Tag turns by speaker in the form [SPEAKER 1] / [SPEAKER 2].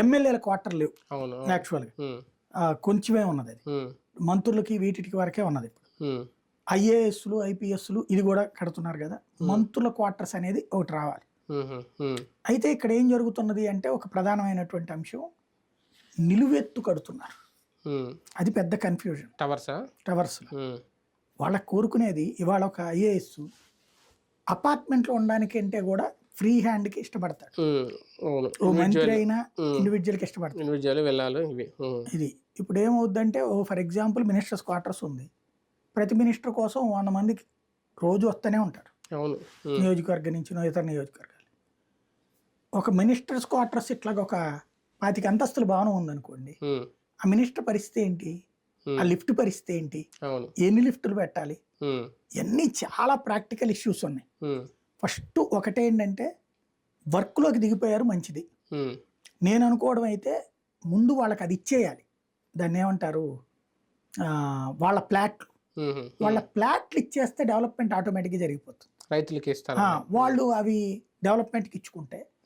[SPEAKER 1] ఎమ్మెల్యేల క్వార్టర్ లేవు. యాక్చువల్గా కొంచెమే ఉన్నది అది. మంత్రులకి వీటికి వరకే ఉన్నది ఇప్పుడు. ఐఏఎస్లు ఐపీఎస్లు ఇది కూడా కడుతున్నారు కదా. మంత్రుల క్వార్టర్స్ అనేది ఒకటి రావాలి. అయితే ఇక్కడ ఏం జరుగుతున్నది అంటే ఒక ప్రధానమైనటువంటి అంశం నిలువెత్తు కడుతున్నారు. అది పెద్ద కన్ఫ్యూజన్
[SPEAKER 2] టవర్సా
[SPEAKER 1] టవర్స్
[SPEAKER 2] ఉమ్,
[SPEAKER 1] వాళ్ళకి కోరుకునేది ఇవాళ ఒక ఐఏఎస్ అపార్ట్మెంట్లో ఉండడానికంటే కూడా ఫ్రీ హ్యాండ్కి ఇష్టపడతాడు.
[SPEAKER 2] ఉమ్, అవును.
[SPEAKER 1] ఓ మంత్రి అయినా ఇండివిజువల్కి ఇష్టపడతాడు.
[SPEAKER 2] ఇండివిజువల్ వెళ్ళాలి ఇవి.
[SPEAKER 1] ఇది. ఇప్పుడు ఏమవుద్దంటే ఓ ఫర్ ఎగ్జాంపుల్ మినిస్టర్స్ క్వార్టర్స్ ఉంది. ప్రతి మినిస్టర్ కోసం వంద మందికి రోజు వస్తూనే ఉంటారు.
[SPEAKER 2] అవును.
[SPEAKER 1] నియోజకవర్గం నుంచి ఇతర నియోజకవర్గాలు ఒక మినిస్టర్స్ క్వార్టర్స్ ఇట్లాగ ఒక పాతిక అంతస్తుల భవనం ఉందనుకోండి ఆ మినిస్టర్ పరిస్థితి ఏంటి? ఆ లిఫ్ట్ పరిస్థితి ఏంటి? ఎన్ని లిఫ్టులు పెట్టాలి? ఇవన్నీ చాలా ప్రాక్టికల్ ఇష్యూస్ ఉన్నాయి. ఫస్ట్ ఒకటేంటంటే వర్క్లోకి దిగిపోయారు మంచిది. నేను అనుకోవడం అయితే ముందు వాళ్ళకి అది ఇచ్చేయాలి దాన్ని ఏమంటారు వాళ్ళ ప్లాట్లు. వాళ్ళ ప్లాట్లు ఇచ్చేస్తే డెవలప్మెంట్ ఆటోమేటిక్గా జరిగిపోతుంది.
[SPEAKER 2] రైతులకి ఇస్తారు?
[SPEAKER 1] వాళ్ళు అవి డెవలప్మెంట్కి ఇచ్చుకుంటే